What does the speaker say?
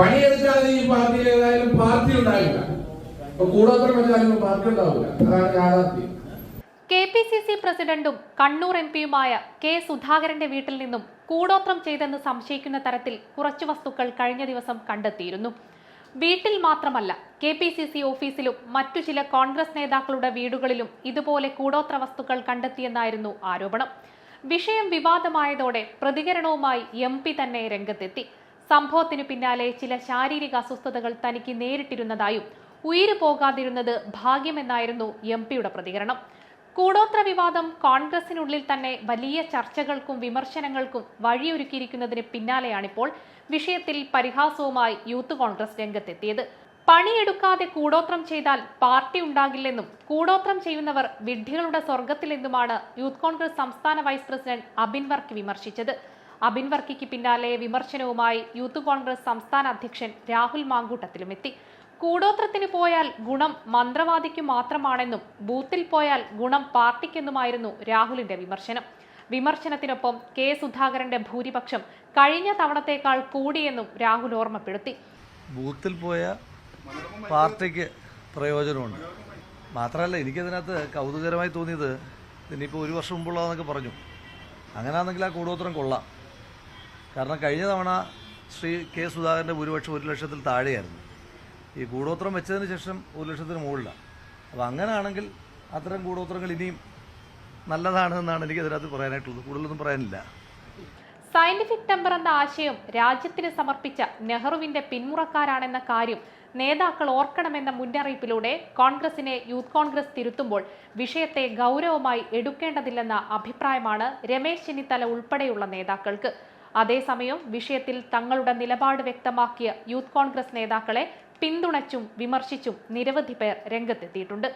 പണിയെടുക്കാതെ ഈ പാർട്ടിയിൽ ഏതായാലും പാർട്ടി ഉണ്ടാവില്ല. കൂടോത്രം വെച്ചാലും പാർട്ടി ഉണ്ടാവില്ല. അതാണ് യാഥാർത്ഥ്യം. കെ പി സി സി പ്രസിഡന്റും കണ്ണൂർ എം പിയുമായ കെ സുധാകരന്റെ വീട്ടിൽ നിന്നും കൂടോത്രം ചെയ്തെന്ന് സംശയിക്കുന്ന തരത്തിൽ കുറച്ചു വസ്തുക്കൾ കഴിഞ്ഞ ദിവസം കണ്ടെത്തിയിരുന്നു. വീട്ടിൽ മാത്രമല്ല കെ പി സി സി ഓഫീസിലും മറ്റു ചില കോൺഗ്രസ് നേതാക്കളുടെ വീടുകളിലും ഇതുപോലെ കൂടോത്ര വസ്തുക്കൾ കണ്ടെത്തിയെന്നായിരുന്നു ആരോപണം. വിഷയം വിവാദമായതോടെ പ്രതികരണവുമായി എം തന്നെ രംഗത്തെത്തി. സംഭവത്തിനു പിന്നാലെ ചില ശാരീരിക അസ്വസ്ഥതകൾ തനിക്ക് നേരിട്ടിരുന്നതായും ഉയിര് പോകാതിരുന്നത് ഭാഗ്യമെന്നായിരുന്നു എം പിയുടെ പ്രതികരണം. കൂടോത്ര വിവാദം കോൺഗ്രസിനുള്ളിൽ തന്നെ വലിയ ചർച്ചകൾക്കും വിമർശനങ്ങൾക്കും വഴിയൊരുക്കിയിരിക്കുന്നതിന് പിന്നാലെയാണിപ്പോൾ വിഷയത്തിൽ പരിഹാസവുമായി യൂത്ത് കോൺഗ്രസ് രംഗത്തെത്തിയത്. പണിയെടുക്കാതെ കൂടോത്രം ചെയ്താൽ പാർട്ടി ഉണ്ടാകില്ലെന്നും കൂടോത്രം ചെയ്യുന്നവർ വിഡ്ഢികളുടെ സ്വർഗത്തിലെന്നുമാണ് യൂത്ത് കോൺഗ്രസ് സംസ്ഥാന വൈസ് പ്രസിഡന്റ് അബിൻ വർക്ക് വിമർശിച്ചത്. അബിൻ വർക്കിക്ക് പിന്നാലെ വിമർശനവുമായി യൂത്ത് കോൺഗ്രസ് സംസ്ഥാന അധ്യക്ഷൻ രാഹുൽ മാങ്കൂട്ടത്തിലും എത്തി കൂടോത്രത്തിന് പോയാൽ ഗുണം മന്ത്രവാദിക്ക് മാത്രമാണെന്നും ബൂത്തിൽ പോയാൽ ഗുണം പാർട്ടിക്കെന്നുമായിരുന്നു രാഹുലിന്റെ വിമർശനം. വിമർശനത്തിനൊപ്പം കെ സുധാകരന്റെ ഭൂരിപക്ഷം കഴിഞ്ഞ തവണത്തേക്കാൾ കൂടിയെന്നും രാഹുൽ ഓർമ്മപ്പെടുത്തി. ബൂത്തിൽ പോയ പാർട്ടിക്ക് പ്രയോജനമുണ്ട്. മാത്രമല്ല എനിക്കതിനകത്ത് കൗതുകരമായി തോന്നിയത് ഇനിയിപ്പോൾ ഒരു വർഷം മുമ്പുള്ളതെന്നൊക്കെ പറഞ്ഞു. അങ്ങനെയാണെങ്കിൽ ആ കൂടോത്രം കൊള്ളാം. കാരണം കഴിഞ്ഞ തവണ ശ്രീ കെ സുധാകരന്റെ ഭൂരിപക്ഷം ഒരു ലക്ഷത്തിൽ താഴെയായിരുന്നു. ഈ കൂടോത്രം വെച്ചതിന് ശേഷം ഒരു ലക്ഷത്തിന് മുകളിലാണ്. അപ്പോൾ അങ്ങനെയാണെങ്കിൽ അത്തരം കൂടോത്രങ്ങൾ ഇനിയും നല്ലതാണെന്നാണ് എനിക്ക് അതിനകത്ത് പറയാനായിട്ടുള്ളത്. കൂടുതലൊന്നും പറയാനില്ല. സയന്റിഫിക് ടെമ്പർ എന്ന ആശയം രാജ്യത്തിന് സമർപ്പിച്ച നെഹ്റുവിന്റെ പിന്മുറക്കാരാണെന്ന കാര്യം നേതാക്കൾ ഓർക്കണമെന്ന മുന്നറിയിപ്പിലൂടെ കോൺഗ്രസിനെ യൂത്ത് കോൺഗ്രസ് തിരുത്തുമ്പോൾ വിഷയത്തെ ഗൗരവമായി എടുക്കേണ്ടതില്ലെന്ന അഭിപ്രായമാണ് രമേശ് ചെന്നിത്തല ഉൾപ്പെടെയുള്ള നേതാക്കൾക്ക്. അതേസമയം വിഷയത്തിൽ തങ്ങളുടെ നിലപാട് വ്യക്തമാക്കിയ യൂത്ത് കോൺഗ്രസ് നേതാക്കളെ പിന്തുണച്ചും വിമർശിച്ചും നിരവധി പേർ രംഗത്തെത്തിയിട്ടുണ്ട്